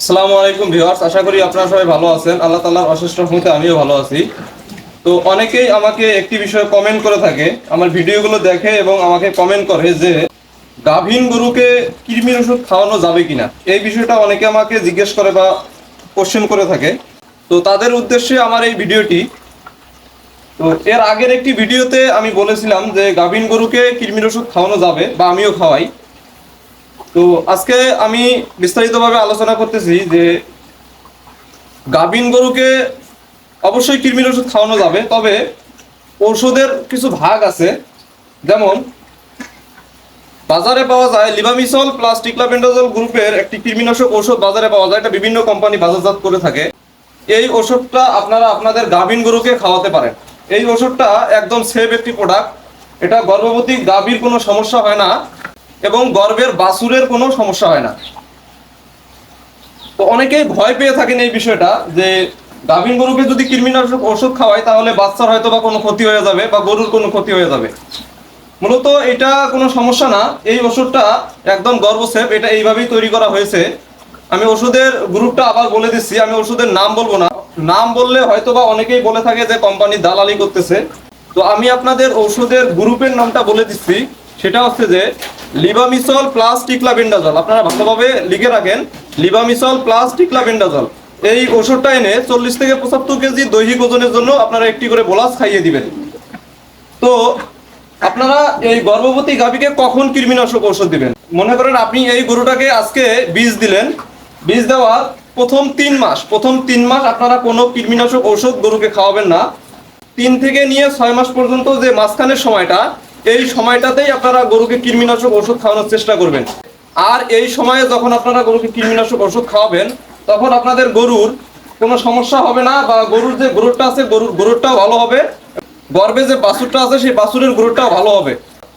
আসসালামু আলাইকুম ভিউয়ার্স, আশা করি আপনারা সবাই ভালো আছেন। আল্লাহ তাআলার অশেষ রহমতে আমিও ভালো আছি। তো অনেকেই আমাকে একটি বিষয়ে কমেন্ট করে থাকে, আমার ভিডিওগুলো দেখে এবং আমাকে কমেন্ট করে যে, গাভীন গরুকে কৃমির ওষুধ খাওয়ানো যাবে কিনা? এই বিষয়টা অনেকে আমাকে জিজ্ঞেস করে বা কোশ্চেন করে থাকে। তো তাদের উদ্দেশ্যে আমার এই ভিডিওটি। তো এর আগের একটি ভিডিওতে আমি বলেছিলাম যে, গাভীন গরুকে কৃমির ওষুধ খাওয়ানো যাবে বা আমিও খাওয়াই। তো আজকে আমি বিস্তারিতভাবে আলোচনা করতেছি যে গাভীন গরুকে অবশ্যই কৃমির ওষুধ খাওয়ানো যাবে, তবে ওষুধের কিছু ভাগ আছে। যেমন, বাজারে পাওয়া যায় লিবামিসল প্লাস টিক্লাবেন্ডাজল গ্রুপের একটি কৃমিনাশক ঔষধ বাজারে পাওয়া যায়, এটা বিভিন্ন কোম্পানি বাজারজাত করে থাকে। এই ওষুধটা আপনারা আপনাদের গাভীন গরুকে খাওয়াতে পারেন। এই ওষুধটা একদম সেফ একটি প্রোডাক্ট এটা গর্ভবতী গাভীর কোনো সমস্যা হয় না। এবং গর্ভের বাছুরের কোনো সমস্যা হয় না। তো অনেকেই ভয় পেয়ে থাকেন এই বিষয়টা যে গাভীন গরুকে যদি কৃমিনাশক ওষুধ খাওয়ায়, তাহলে বাচ্চার হয়তো বা কোনো ক্ষতি হয়ে যাবে বা গরুর কোনো ক্ষতি হয়ে যাবে। মূলত এটা কোনো সমস্যা না, এই ওষুধটা একদম গর্ভসেপ এটা এইভাবেই তৈরি করা হয়েছে। আমি ওষুধের গ্রুপটা আবার বলে দিচ্ছি, আমি ওষুধের নাম বলব না। নাম বললে হয়তো বা অনেকেই বলে থাকে যে, কোম্পানি দালালি করতেছে। তো আমি আপনাদের ওষুধের গ্রুপের নামটা বলে দিচ্ছি, সেটা হচ্ছে যে লিবামিসল প্লাস টিক্লাবেন্ডাজল আপনারা ভালোভাবে লিখে রাখেন লিবামিসল প্লাস টিক্লাবেন্ডাজল এই ওষুধটা এনে চল্লিশ থেকে পঁচাত্তর কেজি দৈহিক ওজনের জন্য আপনারা একটি করে বোলাস খাইয়ে দিবেন। তো আপনারা এই গর্ভবতী গাভীকে কখন কৃমিনাশক ওষুধ দিবেন? মনে করেন আপনি এই গরুটাকে আজকে বীজ দিলেন, বীজ দেওয়ার প্রথম তিন মাস, প্রথম তিন মাস আপনারা কোনো কৃমিনাশক ওষুধ গরুকে খাওয়াবেন না। তিন থেকে নিয়ে ছয় মাস পর্যন্ত যে মাঝখানের সময়টা এই সময়টাতেই আপনারা গরুকে কৃমিনাশক ওষুধ খাওয়ানোর চেষ্টা করবেন। আর এই সময়ে যখন আপনারা গরুকে কৃমিনাশক ওষুধ খাওয়াবেন, তখন আপনাদের গরুর কোনো সমস্যা হবে না বা গরুর যে গরুরটা আছে, গরুর গরুরটাও ভালো হবে। গর্ভে যে বাছুরটা আছে, সেই বাছুরের গরুরটাও ভালো হবে।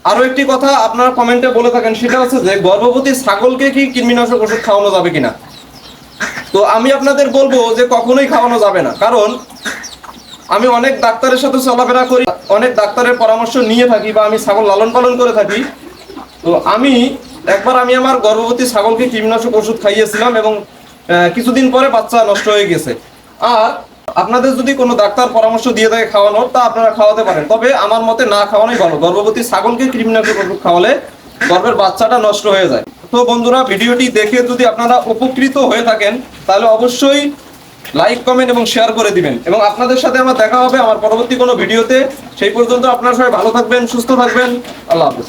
আরও একটি কথা আপনারা কমেন্টে বলে থাকেন, সেটা হচ্ছে যে গর্ভবতী ছাগলকে কি কৃমিনাশক ওষুধ খাওয়ানো যাবে কিনা? তো আমি আপনাদের বলব যে কখনোই খাওয়ানো যাবে না। কারণ আমি অনেক ডাক্তারের সাথে চলাফেরা করি, অনেক ডাক্তারের পরামর্শ নিয়ে থাকি বা আমি ছাগল লালন পালন করে থাকি। তো আমি একবার আমি আমার গর্ভবতী ছাগলকে কীটনাশক ওষুধ খাইয়েছিলাম এবং কিছুদিন পরে বাচ্চা নষ্ট হয়ে গেছে। আর আপনাদের যদি কোনো ডাক্তার পরামর্শ দিয়ে থাকে খাওয়ানোর, তা আপনারা খাওয়াতে পারেন। তবে আমার মতে না খাওয়ানোই ভালো। গর্ভবতী ছাগলকে কৃমিনাশক ওষুধ খাওয়ালে গর্ভের বাচ্চাটা নষ্ট হয়ে যায়। তো বন্ধুরা, ভিডিওটি দেখে যদি আপনারা উপকৃত হয়ে থাকেন, তাহলে অবশ্যই লাইক কমেন্ট এবং শেয়ার করে দিবেন। এবং আপনাদের সাথে আমার দেখা হবে আমার পরবর্তী কোনো ভিডিওতে। সেই পর্যন্ত আপনারা সবাই ভালো থাকবেন, সুস্থ থাকবেন। আল্লাহ হাফেজ।